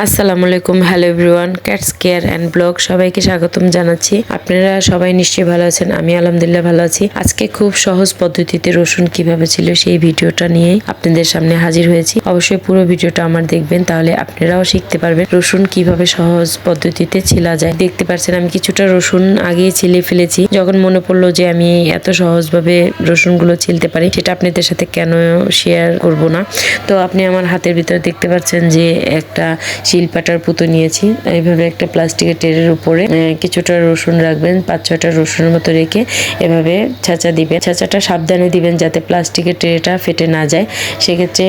আসসালামু আলাইকুম, hello everyone, cats care and blog সবাইকে স্বাগতম জানাচ্ছি। আপনারা সবাই নিশ্চয়ই ভালো আছেন, আমি আলহামদুলিল্লাহ ভালো আছি। আজকে খুব সহজ পদ্ধতিতে রসুন কীভাবে ছিল সেই ভিডিওটা নিয়েই আপনাদের সামনে হাজির হয়েছি। অবশ্যই পুরো ভিডিওটা আমার দেখবেন, তাহলে আপনারাও শিখতে পারবেন রসুন কীভাবে সহজ পদ্ধতিতে ছিলা যায়। দেখতে পাচ্ছেন আমি কিছুটা রসুন আগেই ছিলে ফেলেছি। যখন মনে পড়ল যে আমি এত সহজভাবে রসুনগুলো ছিলতে পারি, সেটা আপনাদের সাথে কেন শেয়ার করব না? তো আপনি আমার হাতের ভিতরে দেখতে পাচ্ছেন যে একটা শিলপাটার পুঁতো নিয়েছি। এইভাবে একটা প্লাস্টিকের টেরের উপরে কিছুটা রসুন রাখবেন, পাঁচ ছটা রসুনের মতো রেখে এভাবে ছাঁচা দিবেন। ছাঁচাটা সাবধানে দিবেন যাতে প্লাস্টিকের ট্রেটা ফেটে না যায়। সেক্ষেত্রে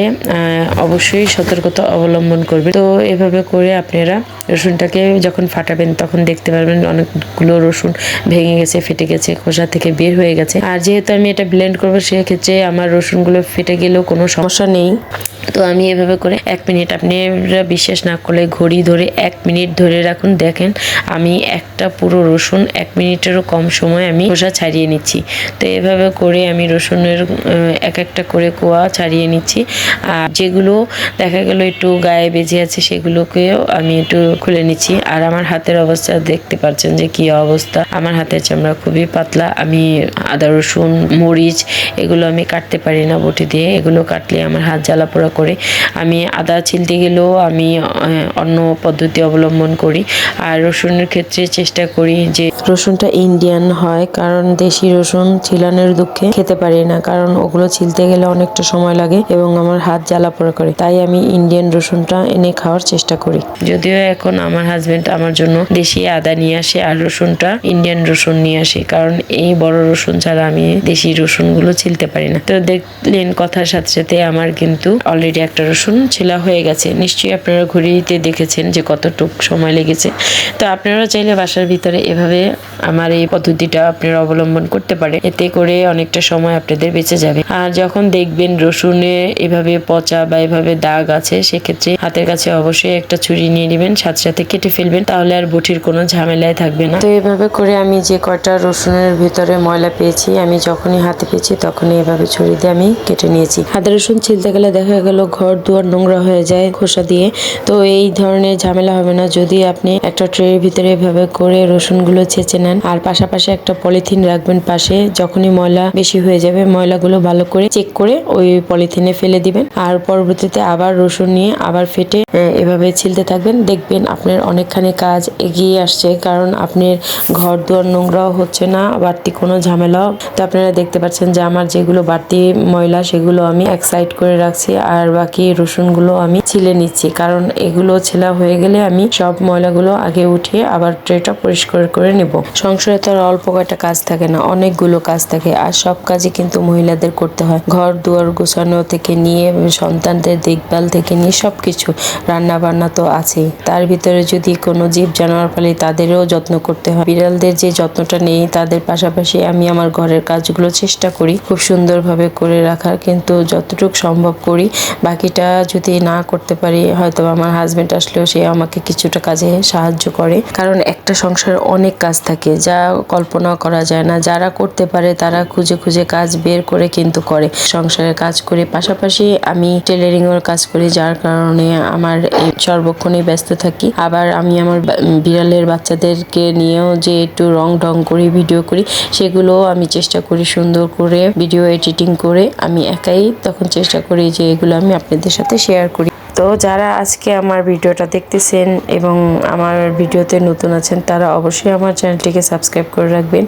অবশ্যই সতর্কতা অবলম্বন করবেন। তো এভাবে করে আপনারা রসুনটাকে যখন ফাটাবেন, তখন দেখতে পারবেন অনেকগুলো রসুন ভেঙে গেছে, ফেটে গেছে, খোসা থেকে বের হয়ে গেছে। আর যেহেতু আমি এটা ব্লেন্ড করব, সেক্ষেত্রে আমার রসুনগুলো ফেটে গেলেও কোনো সমস্যা নেই। তো আমি এভাবে করে এক মিনিট, আপনারা বিশ্বাস না করলে ঘড়ি ধরে এক মিনিট ধরে রাখুন। দেখেন, আমি একটা পুরো রসুন এক মিনিটেরও কম সময় আমি খোসা ছাড়িয়ে নিচ্ছি। তো এভাবে করে আমি রসুনের এক একটা করে কোয়া ছাড়িয়ে নিচ্ছি। আর যেগুলো দেখা গেল একটু গায়ে বেজে আছে, সেগুলোকেও আমি একটু খুলে নিচ্ছি। আর আমার হাতের অবস্থা দেখতে পাচ্ছেন যে কি অবস্থা। আমার হাতের চামড়া খুবই পাতলা। আমি আদা রসুন, মরিচ এগুলো আমি কাটতে পারি না বটি দিয়ে। এগুলো কাটলে আমার হাত জ্বালা পোড়া করে। আমি আদা ছিলতে গেলেও আমি অন্য পদ্ধতি অবলম্বন করি। আর রসুনের ক্ষেত্রে চেষ্টা করি যে রসুনটা ইন্ডিয়ান হয় কারণ দেশি রসুন ছিলানোর দুঃখে খেতে পারি না কারণ ওগুলো ছিলতে গেলে অনেকটা সময় লাগে এবং আমার হাত জ্বালা পোড়া করে। তাই আমি ইন্ডিয়ান রসুনটা এনে খাওয়ার চেষ্টা করি। যদিও এখন আমার হাজবেন্ড আমার জন্য দেশি আদা নিয়ে আসে আর রসুনটা ইন্ডিয়ান রসুন নিয়ে আসে কারণ এই বড় রসুন ছাড়া আমি দেশি রসুনগুলো ছিলতে পারি না। তো দেখলেন কথার সাথে সাথে আমার কিন্তু অলরেডি একটা রসুন ছিলা হয়ে গেছে। নিশ্চয়ই আপনারা ঘুরিতে দেখেছেন যে কতটুক সময় লেগেছে। তো আপনারা চাইলে বাসার ভিতরে এভাবে আমার এই পদ্ধতিটা আপনারা অবলম্বন করতে পারে এতে করে অনেকটা সময় আপনাদের বেঁচে যাবে। আর যখন দেখবেন রসুনে এভাবে পচা বা এভাবে দাগ আছে, সেক্ষেত্রে হাতের কাছে অবশ্যই একটা ছুরি নিয়ে নেবেন, সাথে সাথে কেটে ফেলবেন, তাহলে আর বটির কোনো ঝামেলায় থাকবে না। তো এভাবে করে আমি যে কটা রসুনের ভিতরে ময়লা পেয়েছি, আমি যখনই হাতে পেয়েছি তখনই এভাবে ছুরি দিয়ে আমি কেটে নিয়েছি। হাতে রসুন ছিলতে গেলে দেখা গেল ঘর দুয়ার নোংরা হয়ে যায় খোসা দিয়ে। তো এই ধরনের ঝামেলা হবে না। যদি আপনি একটা ট্রের ভিতরে এভাবে করে রসুনগুলো ছেঁচে নেন, আর পাশাপাশি একটা পলিথিন রাখবেন পাশে, যখনই ময়লা বেশি হয়ে যাবে, ময়লাগুলো ভালো করে চেক করে ওই পলিথিনে ফেলে দিবেন। আর পরবর্তীতে আবার রসুন নিয়ে আবার ফেটে এভাবে ছিলতে থাকবেন। দেখবেন আপনার অনেকখানি কাজ এগিয়ে আসছে, কারণ আপনার ঘর দুয়ার নোংরাও হচ্ছে না, বাড়তি কোনো ঝামেলাও। তো আপনারা দেখতে পাচ্ছেন যে আমার যেগুলো বাড়তি ময়লা, সেগুলো আমি এক সাইড করে রাখছি, আর বাকি রসুনগুলো আমি ছিলে নিচ্ছি, কারণ এগুলো ছেলা হয়ে গেলে আমি সব ময়লাগুলো আগে উঠিয়ে আবার ট্রেটা পরিষ্কার করে নেব। সংসারে তো আর অল্প কয়টা কাজ থাকে না, অনেকগুলো কাজ থাকে আর সব কাজই কিন্তু মহিলাদের করতে হয়। ঘর দুয়ার গোছানো থেকে নিয়ে, সন্তানদের দেখভাল থেকে নিয়ে সব কিছু রান্না বান্না তো আছেই। তার ভিতরে যদি কোনো জীব জানোয়ার পালি তাদেরও যত্ন করতে হয়। বিড়ালদের যে যত্নটা নেই, তাদের পাশাপাশি আমি আমার ঘরের কাজগুলো চেষ্টা করি খুব সুন্দরভাবে করে রাখার। কিন্তু যতটুকু সম্ভব করি, বাকিটা যদি না করতে পারি, হয়তো আমার হাজবেন্ড আসলেও সে আমাকে কিছুটা কাজে সাহায্য করে। কারণ একটা সংসার অনেক কাজ থাকে, যা কল্পনা করা যায় না। যারা করতে পারে, তারা খুঁজে খুঁজে কাজ বের করে কিন্তু করে। সংসারের কাজ করে, পাশাপাশি আমি টেলারিং এর কাজ করি, যার কারণে আমার এই সর্বক্ষণই ব্যস্ত থাকি। আবার আমি আমার বিড়ালের বাচ্চাদেরকে নিয়েও যে একটু রং ঢং করি ভিডিও করি সেগুলো আমি চেষ্টা করি সুন্দর করে ভিডিও এডিটিং করে। আমি একাই তখন চেষ্টা করি যে এগুলো আমি আপনাদের সাথে শেয়ার করি। তো যারা আজকে আমার ভিডিওটা দেখতেছেন এবং আমার ভিডিওতে নতুন আছেন, তারা অবশ্যই আমার চ্যানেলটিকে সাবস্ক্রাইব করে রাখবেন।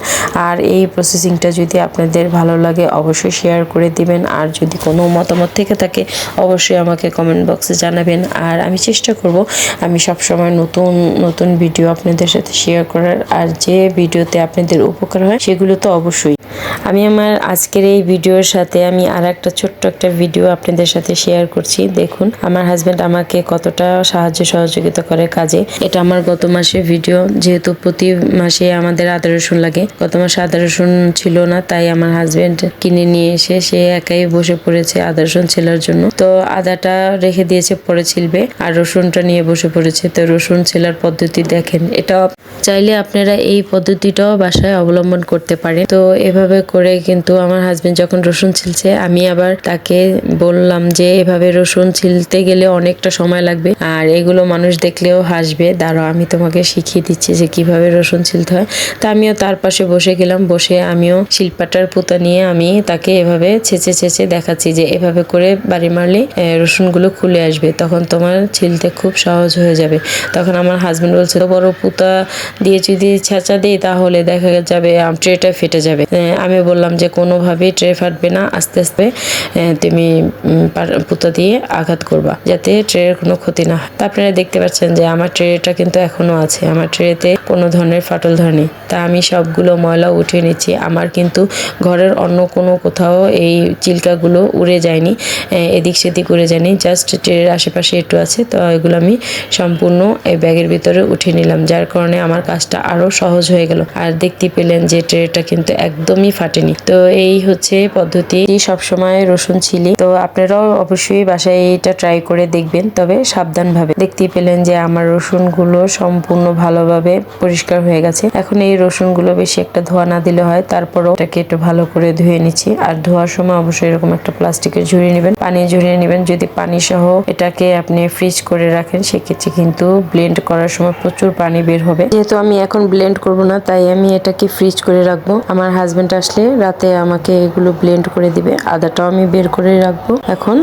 আর এই প্রসেসিংটা যদি আপনাদের ভালো লাগে, অবশ্যই শেয়ার করে দিবেন। আর যদি কোনো মতামত থেকে থাকে, অবশ্যই আমাকে কমেন্ট বক্সে জানাবেন। আর আমি চেষ্টা করব, আমি সব সময় নতুন নতুন ভিডিও আপনাদের সাথে শেয়ার করার। আর যে ভিডিওতে আপনাদের উপকার হয়, সেগুলো তো অবশ্যই। আমি আমার আজকের এই ভিডিওর সাথে আমি আর একটা ছোট্ট একটা ভিডিও আপনাদের সাথে শেয়ার করছি। দেখুন, আমার হাজবেন্ড আমাকে কতটা সাহায্য সহযোগিতা করে কাজে, এটা আমার গত মাসে ভিডিও যেহেতু প্রতি মাসে আমাদের আদা রসুন লাগে। গত মাসে আদা রসুন ছিল না, তাই আমার হাজবেন্ড কিনে নিয়ে এসে সে একাই বসে পড়েছে আদা রসুন ছেলার জন্য। তো আদাটা রেখে দিয়েছে, পরে ছিলবে, আর রসুনটা নিয়ে বসে পড়েছে। তো রসুন ছেলার পদ্ধতি দেখেন, এটা চাইলে আপনারা এই পদ্ধতিটাও বাসায় অবলম্বন করতে পারেন। তো এভাবে করে কিন্তু আমার হাজবেন্ড যখন রসুন ছিলছে, আমি আবার তাকে বললাম যে, এভাবে রসুন ছিলতে গেলে ছিলে অনেকটা সময় লাগবে। আর এগুলো মানুষ দেখলেও হাসবে। দাঁড়াও, আমি তোমাকে শিখিয়ে দিচ্ছি যে কীভাবে রসুন ছিলতে হয়। তা আমিও তার পাশে বসে গেলাম। বসে আমিও শিলপাটার পুঁতা নিয়ে আমি তাকে এভাবে ছেঁচে ছেঁচে দেখাচ্ছি যে এভাবে করে বাড়ি মারলে রসুনগুলো খুলে আসবে। তখন তোমার ছিলতে খুব সহজ হয়ে যাবে। তখন আমার হাজবেন্ড বলছে "তো বড় পুঁতা দিয়ে যদি ছেঁচা দিই তাহলে দেখা যাবে ট্রেটা ফেটে যাবে। আমি বললাম যে কোনোভাবেই ট্রে ফাটবে না। আস্তে আস্তে তুমি পুঁতা দিয়ে আঘাত করবা। যাতে ট্রের কোনো ক্ষতি না হয়। তা আপনারা দেখতে পাচ্ছেন যে আমার ট্রেটা কিন্তু এখনও আছে। আমার ট্রেতে কোনো ধরনের ফাটল ধরেনি। তা আমি সবগুলো ময়লা উঠিয়ে নিচ্ছি। আমার কিন্তু ঘরের অন্য কোনো কোথাও এই চিল্কাগুলো উড়ে যায়নি। এদিক সেদিক উড়ে যায়নি। জাস্ট ট্রের আশেপাশে একটু আছে। তো এগুলো আমি সম্পূর্ণ এই ব্যাগের ভিতরে উঠিয়ে নিলাম। যার কারণে আমার কাজটা আরও সহজ হয়ে গেল। আর দেখতে পেলেন যে ট্রেটা কিন্তু একদমই ফাটেনি। তো এই হচ্ছে পদ্ধতি। সবসময় রসুন ছিলি। তো আপনারাও অবশ্যই বাসায় এইটা ট্রাই করে দেখবেন। তবে সাবধানভাবে দেখতেই পেলেন যে আমার রসুনগুলো সম্পূর্ণ ভালোভাবে পরিষ্কার হয়ে গেছে। এখন এই রসুনগুলো বেশি একটা ধোয়া না দিলে হয়, তারপরও এটাকে একটু ভালো করে ধুয়ে নিচ্ছি। আর ধোয়ার সময় অবশ্যই এরকম একটা প্লাস্টিকের ঝুড়ি নেবেন। পানি ঝরিয়ে নেবেন। যদি পানি সহ এটাকে আপনি ফ্রিজ করে রাখেন, সেক্ষেত্রে কিন্তু ব্লেন্ড করার সময় প্রচুর পানি বের হবে। যেহেতু আমি এখন ব্লেন্ড করব না, তাই আমি এটাকে ফ্রিজ করে রাখব। আমার হাজবেন্ড আসলে রাতে আমাকে এগুলো ব্লেন্ড করে দিবে। আদাটাও আমি বের করে রাখব এখন।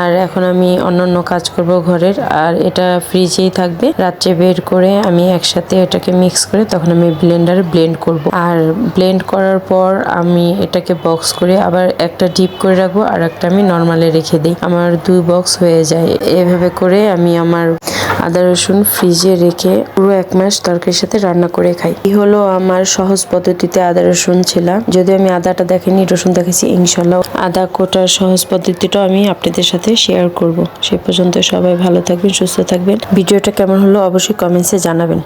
আর এখন আমি অন্যান্য কাজ করব ঘরের, আর এটা ফ্রিজেই থাকবে। রাত্রে বের করে আমি একসাথে এটাকে মিক্স করে তখন আমি ব্লেন্ডারে ব্লেন্ড করব। আর ব্লেন্ড করার পর আমি এটাকে বক্স করে আবার একটা ডিপ করে রাখব, আর একটা আমি নর্মালে রেখে দিই। আমার দুই বক্স হয়ে যায়। এভাবে করে আমি আমার আদা রসুন ফ্রিজে রেখে পুরো এক মাস তরকারির সাথে রান্না করে খাই। এই হলো আমার সহজ পদ্ধতিতে আদা রসুন ছিলাম যদি আমি আদাটা দেখিনি, রসুন দেখেছি ইনশাল্লাহ। আদা কোটার সহজ পদ্ধতিটাও আমি আপনাদের সাথে শেয়ার করব। সে পর্যন্ত সবাই ভালো থাকবেন, সুস্থ থাকবেন। ভিডিওটা কেমন হলো অবশ্যই কমেন্টসে জানাবেন।